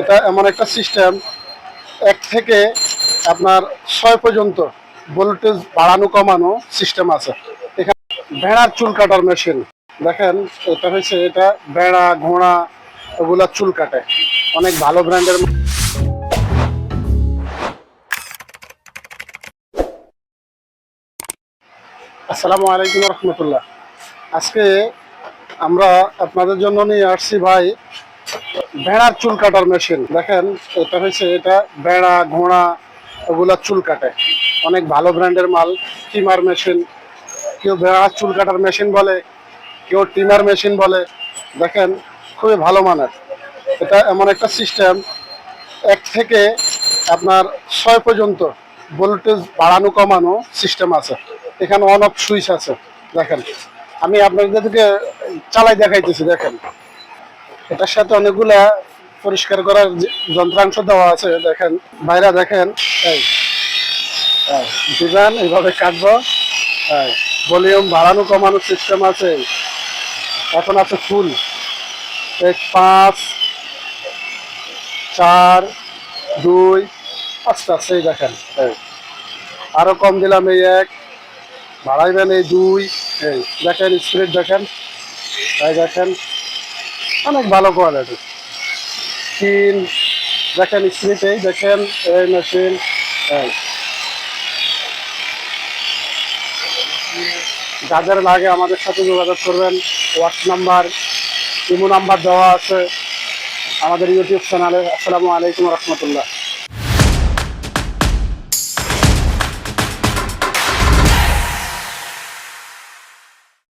এটা এমন একটা সিস্টেম, এক থেকে আপনার ছয় পর্যন্ত ভোল্টেজ বাড়ানো, কমানো সিস্টেম আছে। এখানে ভেড়ার চুল কাটার মেশিন। দেখেন, এটা হচ্ছে এটা ভেড়া, ঘোড়া ওগুলা চুল কাটে। অনেক ভালো ব্র্যান্ডের আসসালামু আলাইকুম রহমতুল্লাহ। আজকে আমরা আপনাদের জন্য নিয়ে আসছি ভাই ভেড়ার চুল কাটার মেশিন। দেখেন, এটা হচ্ছে এটা ভেড়া ঘোড়া ওগুলা চুল কাটে। অনেক ভালো ব্র্যান্ডের মাল, টিমার মেশিন। কেউ ভেড়ার চুল কাটার মেশিন বলে, কেউ টিমার মেশিন বলে। দেখেন, খুবই ভালো মানের। এটা এমন একটা সিস্টেম, এক থেকে আপনার ছয় পর্যন্ত ভোল্টেজ বাড়ানো, কমানো সিস্টেম আছে। এখানে অন অফ সুইচ আছে। দেখেন, আমি আপনাদেরকে চালাই দেখাইতেছি, দেখেন। এটার সাথে অনেকগুলা পরিষ্কার করার যন্ত্রাংশ দেওয়া আছে, দেখেন, বাইরে দেখেন দিবেন এইভাবে কাটবো ভলিউম বাড়ানো কমানো সিস্টেম আছে এখন আছে ফুল, এক, পাঁচ, চার, দুই আস্তে আস্তে দেখেন আরও কম দিলাম, এই এক, বাড়াইবেন, এই দুই, এই, দেখেন স্পিড দেখেন তাই দেখেন অনেক ভালো কোয়ালিটি তিন দেখেন এই দেখেন এই মেশিন যাদের লাগে আমাদের সাথে যোগাযোগ করবেন হোয়াটস নাম্বার ইমো নাম্বার দেওয়া আছে আমাদের ইউটিউব চ্যানেলে আসসালামু আলাইকুম রহমতুল্লাহ।